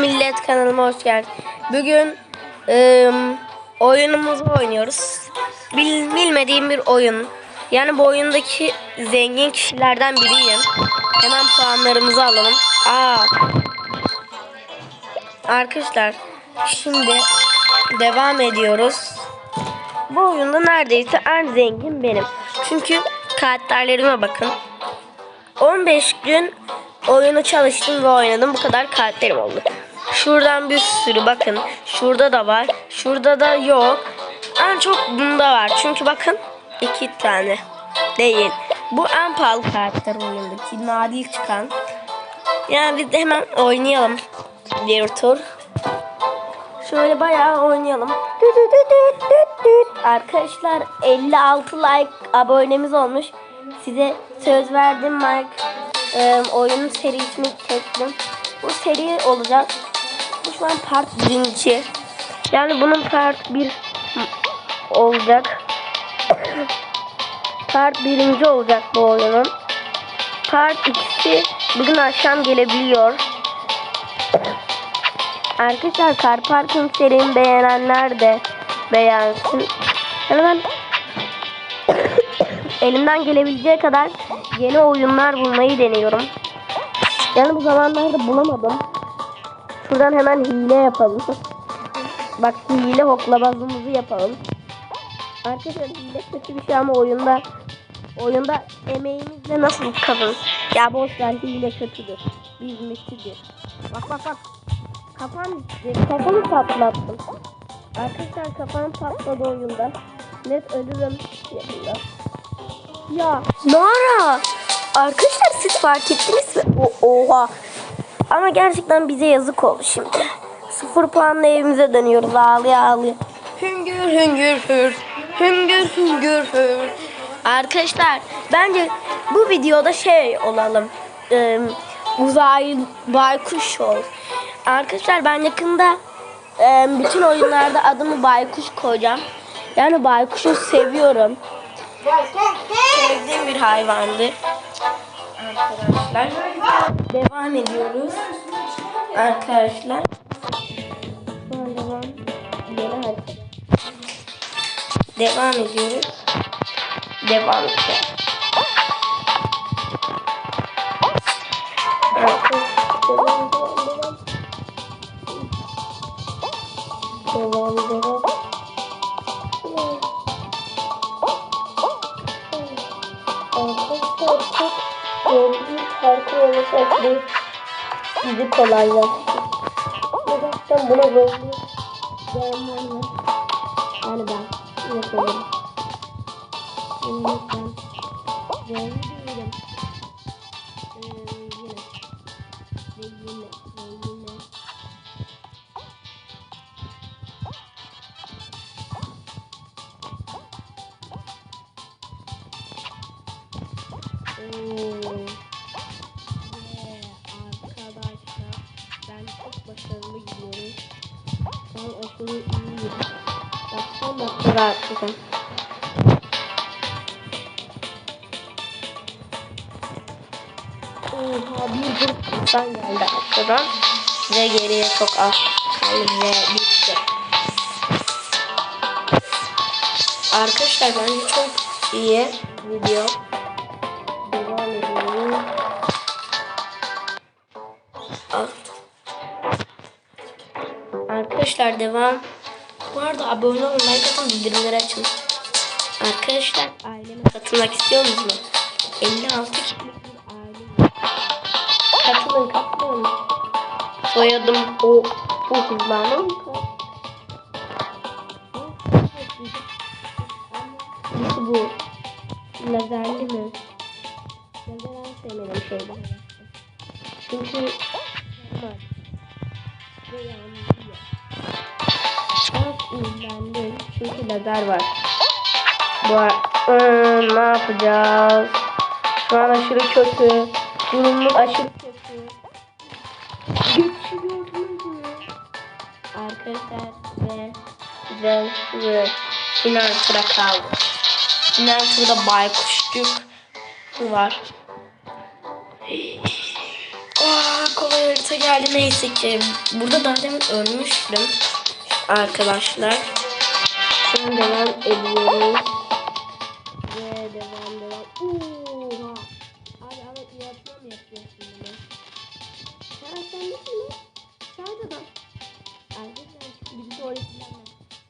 Millet kanalıma hoş geldin. Bugün ım, oyunumuzu oynuyoruz. Bil- bilmediğim bir oyun. Yani bu oyundaki zengin kişilerden biriyim. Hemen puanlarımızı alalım. Aa. Arkadaşlar şimdi devam ediyoruz. Bu oyunda neredeyse en zengin benim. Çünkü karakterlerime bakın. 15 gün oyunu çalıştım ve oynadım. Bu kadar karakterim oldu. Şuradan bir sürü bakın. Şurada da var. Şurada da yok. En çok bunda var. Çünkü bakın iki tane değil. Bu en pahalı karakter oyundaki nadir çıkan. Yani biz de hemen oynayalım bir tur. Şöyle bayağı oynayalım. Arkadaşlar 56 like abonemiz olmuş. Size söz verdim Mike. Ee, oyunun serisini çektim. Bu seri olacak. Şu part 1. Yani bunun part 1 olacak. part 1. olacak bu oyunun. Part 2'si bugün akşam gelebiliyor. Arkadaşlar Car Parking serimi beğenenler de beğensin. Yani elimden gelebileceği kadar yeni oyunlar bulmayı deniyorum. Yani bu zamanlarda bulamadım. Şuradan hemen hile yapalım. Bak hile hoklamazlığımızı yapalım. Arkadaşlar hile kötü bir şey ama oyunda oyunda emeğimizle nasıl kazanır? Ya boş hile kötüdür. Bizmişidir. Bak bak bak. Kafam gitti. Kafamı patlattım. Arkadaşlar kafam patladı oyunda. Net ölürüm yakında. Ya Nara. Arkadaşlar siz fark ettiniz mi? O, oha. Ama gerçekten bize yazık oldu şimdi. Sıfır puanla evimize dönüyoruz ağlaya ağlaya. Hüngür hüngür hür. Hüngür hüngür hür. Arkadaşlar bence bu videoda şey olalım. Ee, uzay baykuş ol. Arkadaşlar ben yakında e, bütün oyunlarda adımı baykuş koyacağım. Yani baykuşu seviyorum. Sevdiğim bir hayvandı. Arkadaşlar devam ediyoruz. Arkadaşlar. Şu devam. Harita. Devam ediyoruz. Devam edeceğiz. Arkadaşlar, devam, devam, devam. Devam, devam. Arkadaşlar parkur olması bu bizi kolaylaştırır. Gerçekten buna zorlu gelmem Yani ben yapıyorum. Şimdi ben Ben aşırı iyiyim. Bak atacağım. Oha bir grup insan geldi arkadan. Ve geriye çok az kaldı ve bitti. Arkadaşlar bence çok iyi video. Arkadaşlar devam. Bu arada abone olun, like bildirimleri açın. Arkadaşlar aileme katılmak istiyor musunuz? 56 kişilik bir aile. Katılın katılın. Soyadım o. Bu hızlanır mı? Nasıl bu? Lazerli mi? Lazer en şeyden. Çünkü var. Ve yanlıyor. İğrendim. Çünkü lazer var. Bu ıı, ne yapacağız? Şu an aşırı kötü. Durumum aşırı kötü. Geçiriyorsunuz mu? Arkadaşlar ve ve final tura kaldı. Final turda baykuşçuk var. Aa, kolay harita geldi neyse ki. Burada daha demin ölmüştüm. Arkadaşlar. Şimdi devam ediyoruz. Ve devam devam. Oha. Abi ama yatma mı yapıyorsun bunu? Misin lan? Sen de bak. Arkadaşlar bir tuvaletinden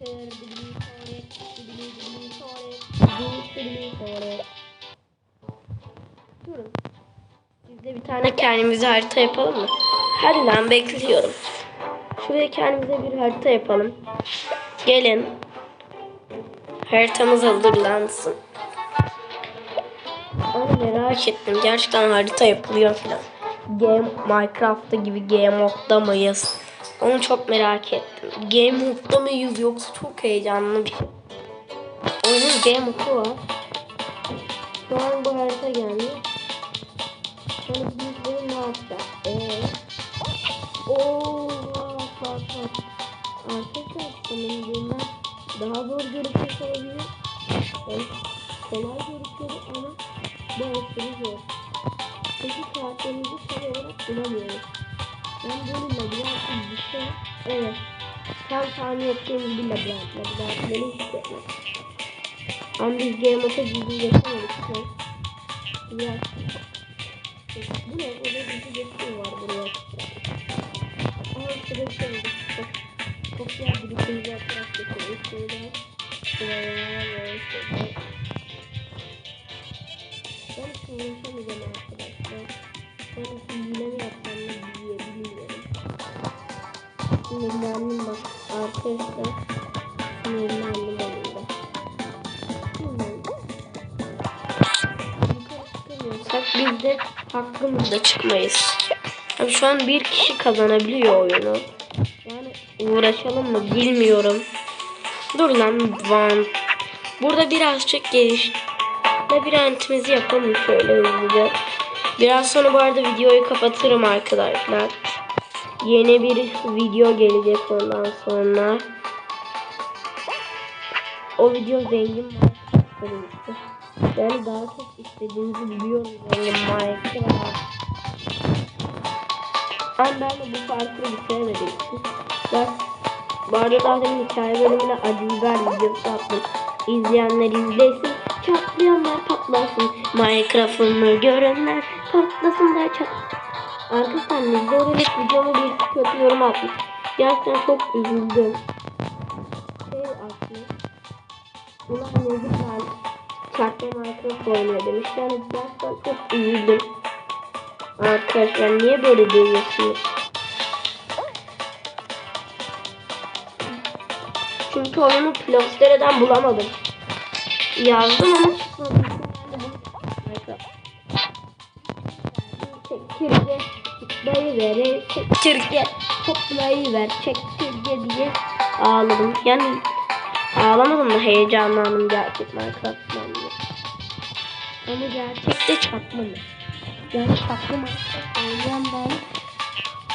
ben. Sır bir tuvalet. Bir bir tuvalet. Bir bir tuvalet. Durun. Biz de bir tane kendimize harita yapalım mı? Hadi lan bekliyorum. Şuraya kendimize bir harita yapalım. Gelin. Haritamız hazırlansın. Ama merak ettim. Gerçekten harita yapılıyor falan. Game Minecraft'ta gibi Game Mode'da mıyız? Onu çok merak ettim. Game Mode'da mıyız yoksa çok heyecanlı bir şey. Oyunun Game Mode'u var. Şu an bu harita geldi. Biz bunu ne yapacağız? Eee? Oo, bak. Arkadaşlar bunlar daha zor görüşmek olabilir. Evet, kolay görüşüyor ama bu aşırı zor. Peki karakterimizi tam olarak bulamıyoruz. Ben böyle labirent bir şey, evet. Tam tahmin ettiğim gibi labirent, labirentleri hissetmek. Ama biz Game Mode'a gizli yaşamadık. Biraz bu ne? Orada bir şey var buraya. Şurada bir şey oldu. Çok, çok yer birikimci yaparak geçiyoruz. Şöyle şuraya ve şöyle. Ben hiç uğraşamayacağım arkadaşlar. Ben hile mi yapsam ne diye bilmiyorum. Sinirlendim bak arkadaşlar. Sinirlendim çıkamıyorsak biz de hakkımızda çıkmayız. Abi şu an bir kişi kazanabiliyor oyunu. Yani uğraşalım mı bilmiyorum. Dur lan Van. Burada birazcık geliş. Labirentimizi yapalım şöyle hızlıca. Biraz sonra bu arada videoyu kapatırım arkadaşlar. Yeni bir video gelecek ondan sonra. O video zengin Minecraft'ta Yani daha çok istediğinizi biliyorum zengin Minecraft. Ama ben de bu farkını bitiremedim. Bak bu arada demin hikaye bölümüne acı biber videosu attım. İzleyenler izlesin. Çatlayanlar patlasın. Minecraft'ını görenler patlasın da çat. Arkadaşlar Nizdorelik videomu bir kötü yorum atmış. Gerçekten çok üzüldüm. Şey atmış. Ulan Nezikler çatla Minecraft oynuyor demiş. Yani gerçekten çok üzüldüm. Arkadaşlar niye böyle diyorsunuz? Çünkü oyunu Plaster'den bulamadım. Yazdım ama çıkmadı. Çekirge tıklayı ver, çekirge toplayı ver, çekirge diye ağladım. Yani ağlamadım da heyecanlandım gerçek Minecraft'tan. Ama gerçekte çakmadım. Yani Minecraft oynayan ben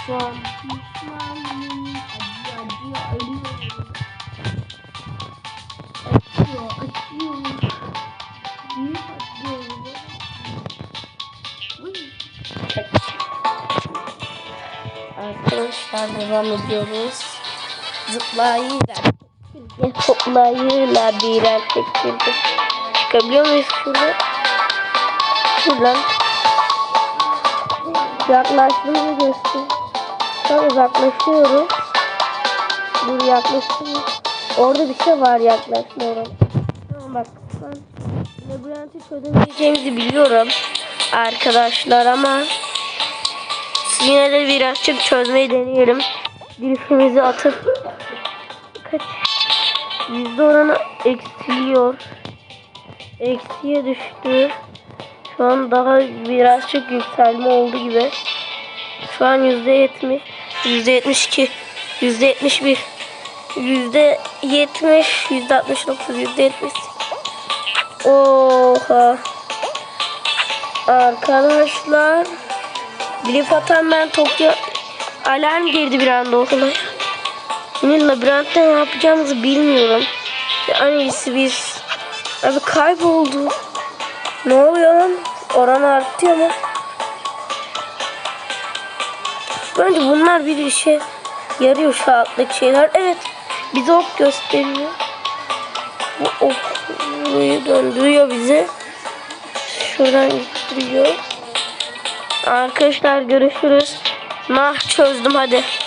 şu an pişmanım. Acıyor acıyor ölüyorum. Acıyor acıyor. Büyük acıyor. Arkadaşlar devam ediyoruz. Zıplayılar. Hoplayılar birer çekildi. Çıkabiliyor muyuz şurada? Şuradan. Yaklaştığımızı göster. Tam uzaklaşıyoruz. Dur yaklaştım. Orada bir şey var yaklaşmıyorum. Tamam bak. Ben labirenti çözemeyeceğimizi biliyorum. Arkadaşlar ama yine de birazcık çözmeyi deneyelim. Grifimizi atıp kaç yüzde oranı eksiliyor. Eksiye düştü. Şu an daha birazcık yükselme oldu gibi. Şu an yüzde yetmiş, yüzde yetmiş iki, yüzde yetmiş bir, yüzde yetmiş, yüzde altmış dokuz, yüzde yetmiş. Oha. Arkadaşlar. Blip atan ben Tokyo alarm girdi bir anda okula. Yine labirentte ne yapacağımızı bilmiyorum. En iyisi biz. Abi kayboldu. Ne oluyor lan? Oran artıyor mu? Bence bunlar bir işe yarıyor şu alttaki şeyler. Evet. Bize ok gösteriyor. Bu ok döndürüyor bizi. Şuradan gittiriyor. Arkadaşlar görüşürüz. Nah çözdüm hadi.